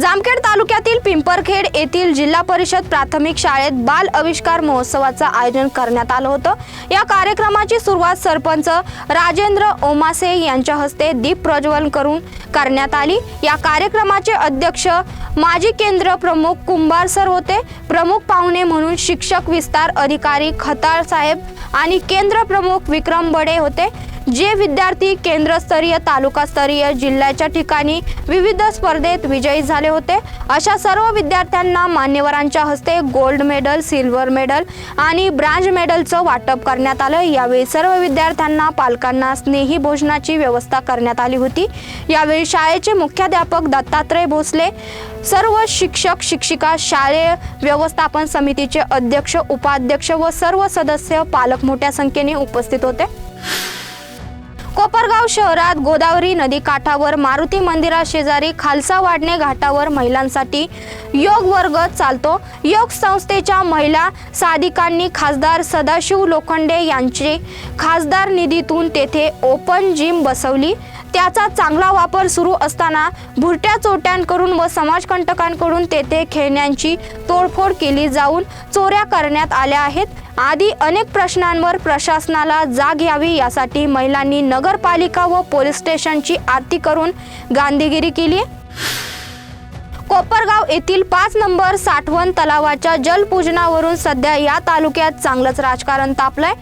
जामखेड तालुक्यातील पिंपरखेड येथील जिल्हा परिषद प्राथमिक शाळेत बाल आविष्कार महोत्सवाचं आयोजन करण्यात आलं होतं. या कार्यक्रमाची सुरुवात सरपंच राजेंद्र ओमासे यांच्या हस्ते दीप प्रज्वलन करून करण्यात आली. या कार्यक्रमाचे अध्यक्ष माजी केंद्र प्रमुख कुंभार सर होते. प्रमुख पाहुणे म्हणून शिक्षक विस्तार अधिकारी खताळ साहेब आणि केंद्र प्रमुख विक्रम बडे होते. जे विद्यार्थी केंद्रस्तरीय तालुकास्तरीय जिल्ह्याच्या ठिकाणी विविध स्पर्धेत विजयी झाले होते. अशा सर्व विद्यार्थ्यांना मान्यवरांच्या हस्ते गोल्ड मेडल सिल्वर मेडल आणि ब्रांज मेडलचं वाटप करण्यात आलं. यावेळी सर्व विद्यार्थ्यांना पालकांना स्नेही भोजनाची व्यवस्था करण्यात आली होती. यावेळी शाळेचे मुख्याध्यापक दत्तात्रय भोसले सर्व शिक्षक शिक्षिका शालेय व्यवस्थापन समितीचे अध्यक्ष उपाध्यक्ष व सर्व सदस्य पालक मोठ्या संख्येने उपस्थित होते. कोपरगाव शहरात गोदावरी नदी काठावर मारुती मंदिराशेजारी खालसा वाडणे घाटावर महिलांसाठी योग वर्ग चालतो. योग संस्थेच्या महिला साधिकांनी खासदार सदाशिव लोखंडे यांचे खासदार निधीतून तेथे ओपन जिम बसवली. त्याचा चांगला वापर सुरू असताना भुरट्या चोट्यांकडून व समाजकंटकांकडून तेथे खेळण्यांची तोडफोड केली जाऊन चोऱ्या करण्यात आल्या आहेत. आदी अनेक प्रश्नांवर प्रशासनाला जाग यावी यासाठी महिलांनी नगरपालिका व पोलीस स्टेशनची आरती करून गांधीगिरी केली कोपरगाव येथील पाच नंबर साठवण तलावाच्या जलपूजनावरून सध्या या तालुक्यात चांगलंच राजकारण तापलंय.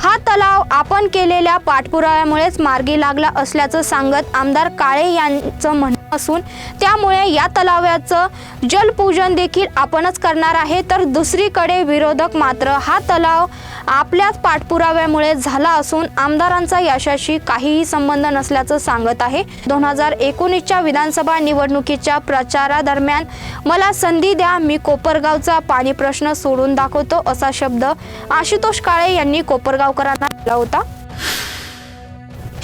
हा तलाव आपण केलेल्या पाठपुराव्यामुळेच मार्गी लागला असल्याचं सांगत आमदार काळे यांचं म्हण असून त्यामुळे या तलावाचं जलपूजन देखील आपणच करणार आहे. तर दुसरीकडे विरोधक मात्र हा तलाव आपल्याच पाठपुराव्यामुळे झाला असून आमदारांचा यशाशी काहीही संबंध नसल्याचं सांगत आहे. दोन हजार एकोणीसच्या विधानसभा निवडणुकीच्या प्रचारादरम्यान मला संधी द्या मी कोपरगावचा पाणी प्रश्न सोडून दाखवतो असा शब्द आशुतोष काळे यांनी कोपरगावकरांना दिला होता.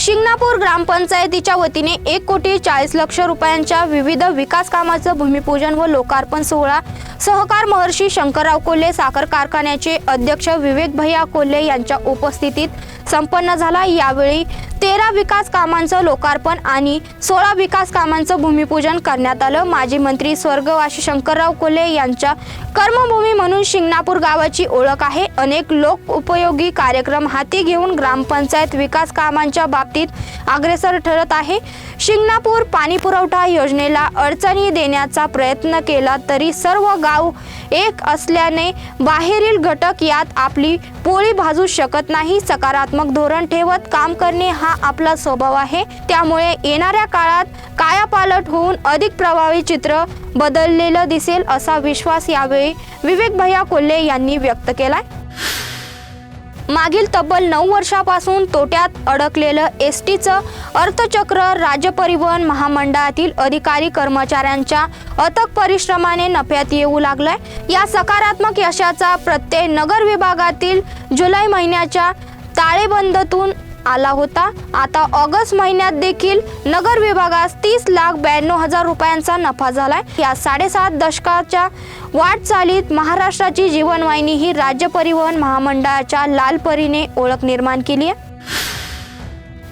शिंगणापूर ग्रामपंचायतीच्या वतीने एक कोटी चाळीस लक्ष रुपयांच्या विविध विकास कामाचं भूमिपूजन व लोकार्पण सोहळा सहकार महर्षी शंकरराव कोल्हे साखर कारखान्याचे अध्यक्ष विवेक भैया कोल्हे यांच्या उपस्थितीत संपन्न झाला. यावेळी तेरा विकास कामांचं लोकार्पण आणि सोळा विकास कामांचं भूमिपूजन करण्यात आलं. माजी मंत्री स्वर्गवासी शंकरराव कोल्हे यांच्या कर्मभूमी म्हणून शिंगणापूर गावाची ओळख आहे. अनेक लोक उपयोगी कार्यक्रम हाती घेऊन ग्रामपंचायत विकास कामांच्या बाबतीत अग्रेसर ठरत आहे. शिंगणापूर पाणी पुरवठा योजनेला अडचणी देण्याचा प्रयत्न केला तरी सर्व गाव एक असल्याने बाहेरील घटक यात आपली पोळी भाजू शकत नाही. सकारात्मक धोरण ठेवत काम करणे हा आपला स्वभाव आहे. त्यामुळे येणाऱ्या काळात कायापालट होऊन अधिक प्रभावी चित्र बदललेलं दिसेल असा विश्वास यावेळी विवेक भैया कोल्हे यांनी व्यक्त केलाय. मागील तब्बल नऊ वर्षापासून तोट्यात अडकलेलं एस टीचं अर्थचक्र राज्य परिवहन महामंडळातील अधिकारी कर्मचाऱ्यांच्या अथक परिश्रमाने नफ्यात येऊ लागलाय. या सकारात्मक यशाचा प्रत्यय नगर विभागातील जुलै महिन्याच्या ताळेबंदतून आला होता. आता ऑगस्ट महिन्यात देखील नगर विभागास तीस लाख ब्याण्णव हजार रुपयांचा नफा झालाय. या साडेसात दशकाच्या वाटचालीत महाराष्ट्राची जीवनवाहिनी ही राज्य परिवहन महामंडळाच्या लाल परीने ओळख निर्माण केली आहे.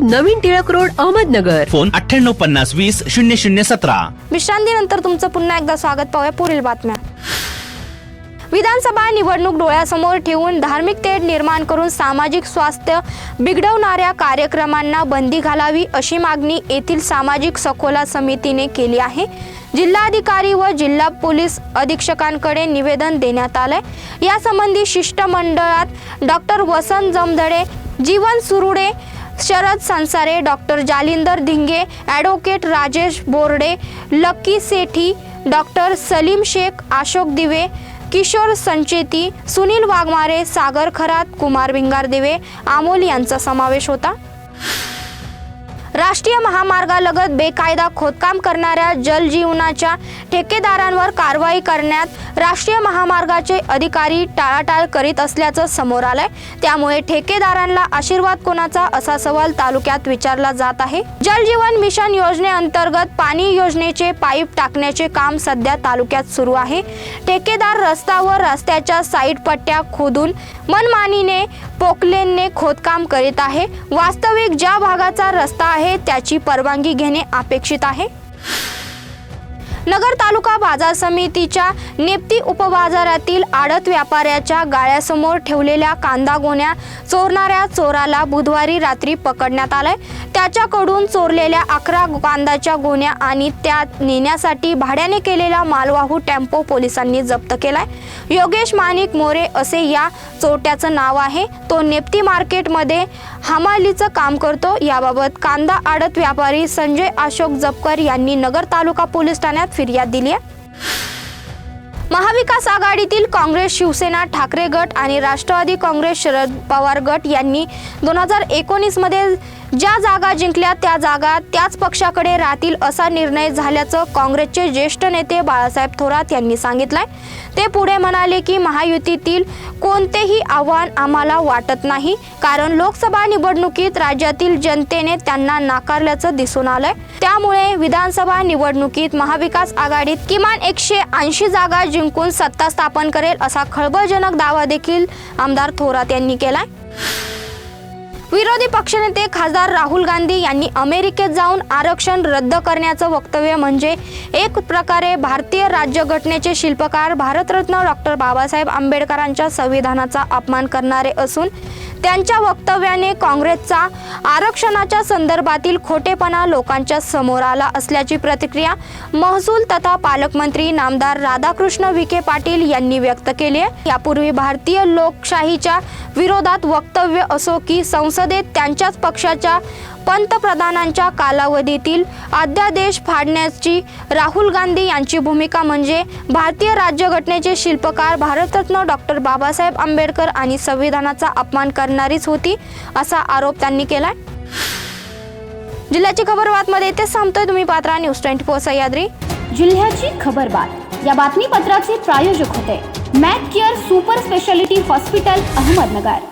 नवीन टिळक रोड अहमदनगर. फोन अठ्ठ्याण्णव पन्नास वीस शून्य शून्य सतरा. विश्रांतीनंतर तुमचं पुन्हा एकदा स्वागत पाहूया पुढील बातम्या. विधानसभा निवडणूक डोळ्यासमोर ठेवून धार्मिक तेढ निर्माण करून सामाजिक स्वास्थ्य बिघडवणाऱ्या कार्यक्रमांना बंदी घालावी अशी मागणी येथील सामाजिक सखोला समितीने केली आहे. जिल्हाधिकारी व जिल्हा पोलीस अधीक्षकांकडे निवेदन देण्यात आलंय. यासंबंधी शिष्टमंडळात डॉक्टर वसंत Jamdade Jeevan Surude Sharad Sansare doctor Jalindar Dhinge advocate Rajesh Borde Lucky Sethi doctor Salim Shaikh Ashok Dive Kishor Sancheti Sunil Waghmare सागर खरात कुमार भिंगारदिवे. आमोल यांचा समावेश होता. राष्ट्रीय महामार्गालगत बेकायदा खोदकाम करणाऱ्या जलजीवनाच्या ठेकेदारांवर कारवाई करण्यात राष्ट्रीय महामार्गाचे अधिकारी टाळाटाळ करीत असल्याचं समोर आलंय. त्यामुळे ठेकेदारांना आशीर्वाद कोणाचा असा सवाल तालुक्यात विचारला जात आहे. जलजीवन मिशन योजनेअंतर्गत पाणी योजनेचे पाईप टाकण्याचे काम सध्या तालुक्यात सुरू आहे. ठेकेदार रस्ता व रस्त्याच्या साईड पट्ट्या खोदून मनमानीने पोकलेनने खोदकाम करीत आहे. वास्तविक ज्या भागाचा रस्ता आहे त्याची परवानगी घेणे अपेक्षित आहे. नगर तालुका बाजार समितीच्या नेप्ती उपबाजारातील आडत व्यापाऱ्याच्या गाळ्यासमोर ठेवलेल्या कांदा गोण्या चोरणाऱ्या चोराला बुधवारी रात्री पकडण्यात आलंय. त्याच्याकडून चोरलेल्या अकरा कांदाच्या गोण्या आणि त्या नेण्यासाठी भाड्याने केलेला मालवाहू टेम्पो पोलिसांनी जप्त केलाय. योगेश माणिक मोरे असे या चोरट्याचं नाव आहे. तो नेप्ती मार्केटमध्ये हमालीचं काम करतो. याबाबत कांदा आडत व्यापारी संजय अशोक जपकर यांनी नगर तालुका पोलीस ठाण्यात फिर्याद दिली आहे. महाविकास आघाडीतील काँग्रेस शिवसेना ठाकरे गट आणि राष्ट्रवादी काँग्रेस शरद पवार गट यांनी दोन हजार एकोणीसमध्ये ज्या जागा जिंकल्या त्या जागा त्याच पक्षाकडे राहतील असा निर्णय झाल्याचं काँग्रेसचे ज्येष्ठ नेते बाळासाहेब थोरात यांनी सांगितलंय. ते पुढे म्हणाले की महायुतीतील कोणतेही आव्हान आम्हाला वाटत नाही कारण लोकसभा निवडणुकीत राज्यातील जनतेने त्यांना नाकारल्याचं दिसून आलंय. त्यामुळे विधानसभा निवडणुकीत महाविकास आघाडीत किमान एकशे ऐंशी जागा जिंकून सत्ता स्थापन करेल असा खळबळजनक दावा देखील आमदार थोरात यांनी केलाय. विरोधी पक्षनेते खासदार राहुल गांधी यांनी अमेरिकेत जाऊन आरक्षण रद्द करण्याचं वक्तव्य म्हणजे एक प्रकारे भारतीय राज्यघटनेचे शिल्पकार भारतरत्न डॉक्टर बाबासाहेब आंबेडकरांच्या संविधानाचा अपमान करणारे असून त्यांच्या वक्तव्याने काँग्रेसचा आरक्षणाच्या संदर्भातील खोटेपणा लोकांच्या समोर आला असल्याची प्रतिक्रिया महसूल तथा पालकमंत्री नामदार राधाकृष्ण विखे पाटील यांनी व्यक्त केली आहे. यापूर्वी भारतीय लोकशाहीच्या विरोधात वक्तव्य असो की संसदेत त्यांच्याच पक्षाच्या पंतप्रधानांच्या कालावधीतील अध्यादेश फाडण्याची राहुल गांधी यांची भूमिका म्हणजे भारतीय राज्यघटनेचे शिल्पकार भारतरत्न डॉक्टर बाबासाहेब आंबेडकर आणि संविधानाचा अपमान करणारीच होती असा आरोप त्यांनी केला जिल्ह्याची खबर बातमध्ये ते सांगतोय तुम्ही पात्रा न्यूज ट्वेंटी फोर सह्याद्री. जिल्ह्याची खबरबात या बातमीपत्राचे प्रायोजक होते Mac care super speciality hospital Ahmednagar.